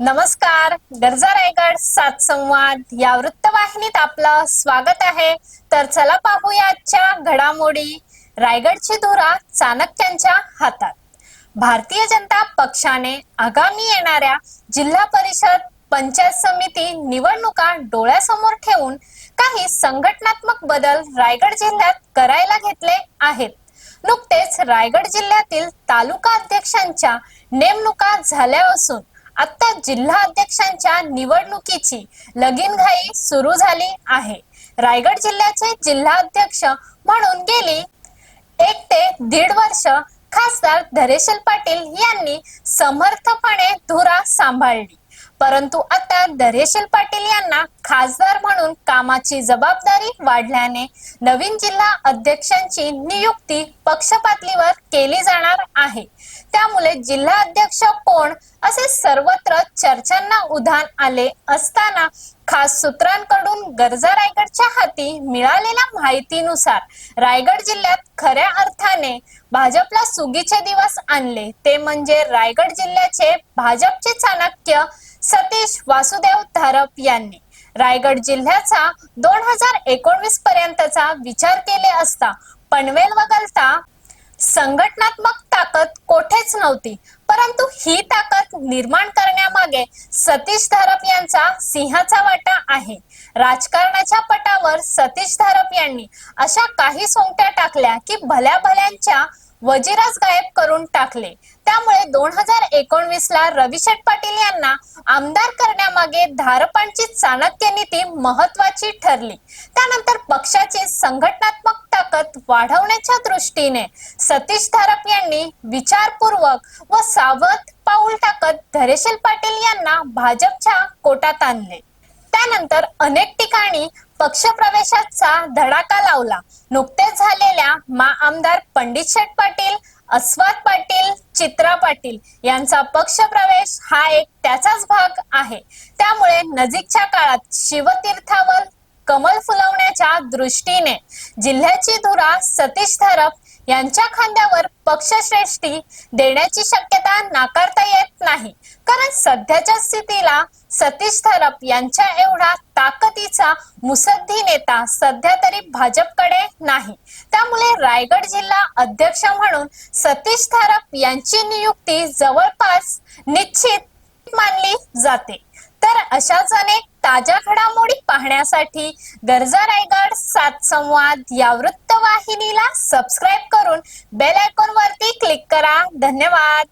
नमस्कार गरजा रायगड सात संवाद या वृत्तवाहिनीत आपलं स्वागत आहे. तर चला पाहूया आजच्या घडामोडी. रायगडची धुरा चाणक्यांच्या हातात. भारतीय जनता पक्षाने आगामी येणाऱ्या जिल्हा परिषद पंचायत समिती निवडणुका डोळ्यासमोर ठेवून काही संघटनात्मक बदल रायगड जिल्ह्यात करायला घेतले आहेत. नुकतेच रायगड जिल्ह्यातील तालुका अध्यक्षांच्या नेमणुका झाल्या असून आता जिल्हा अध्यक्षांच्या निवडणुकीची लगीनघाई सुरू झाली आहे. रायगड जिल्ह्याचे जिल्हा अध्यक्ष म्हणून गेली एक ते दीड वर्ष खासदार धरेशल पाटील यांनी समर्थपणे धुरा सांभाळली. परंतु आता धरेशल पाटील यांना खासदार म्हणून कामाची जबाबदारी वाढल्याने नवीन जिल्हा अध्यक्षांची नियुक्ती पक्षपातळीवर केली जाणार आहे. त्यामुळे जिल्हा अध्यक्ष कोण असे सर्वत्र चर्चांना उधाण आले असताना खास सूत्रांकडून गरजा रायगडच्या हाती मिळालेल्या माहितीनुसार रायगड जिल्ह्यात खऱ्या अर्थाने भाजपला सुगीचे दिवस आणले. ते म्हणजे रायगड जिल्ह्याचे भाजपचे चाणक्य सतीश वासुदेव धारप यांनी. रायगड जिल्ह्याचा दोन हजार एकोणवीस पर्यंतचा विचार केले असता पनवेल वगळता संघटनात्मक ताकद कोठेच नव्हती. परंतु ही ताकद निर्माण करण्यामागे सतीश धारप यांचा सिंहाचा वाटा आहे. राजकारणाच्या पटावर सतीश धारप यांनी अशा काही सोंगट्या टाकल्या की भल्या भल्यांच्या वजिराच गायब करून टाकले. त्यामुळे दोन हजार एकोणवीस ला रविशेठ पाटील यांना आमदार करण्यामागे धारपांची चाणक्य नीती महत्वाची ठरली. त्यानंतर पक्षाची संघटनात्मक ताकद वाढवण्याच्या दृष्टीने सतीश धारप यांनी विचारपूर्वक व सावध पाऊल टाकत धरेशील पाटील यांना भाजपच्या कोटात आणले. त्यानंतर अनेक ठिकाणी पक्ष प्रवेशाचा धडाका लावला. नुकतेच झालेल्या मा आमदार पंडित शेठ पाटील अस्वाद पाटील चित्रा पाटील यांचा पक्ष प्रवेश हा एक त्याचाच भाग आहे. त्यामुळे नजीकच्या काळात शिवतीर्थावर कमल फुलवण्याच्या दृष्टीने जिल्ह्याची धुरा सतीश धरप यांच्या खांद्यावर पक्षश्रेष्ठी देण्याची शक्यता नाकारता येत नाही. कारण सध्याच्या स्थितीला सतीश थरप यांच्या एवढा ताकदीचा मुसद्दी नेता सध्या तरी भाजपकडे नाही. त्यामुळे रायगड जिल्हा अध्यक्ष म्हणून सतीश थरप यांची नियुक्ती जवळपास निश्चित मानली जाते. तर अशाच अनेक ताज्या घडामोडी पाहण्यासाठी गरजा रायगड सात संवाद या वृत्तवाहिनीला सबस्क्राईब करून बेल आयकॉन वरती क्लिक करा. धन्यवाद.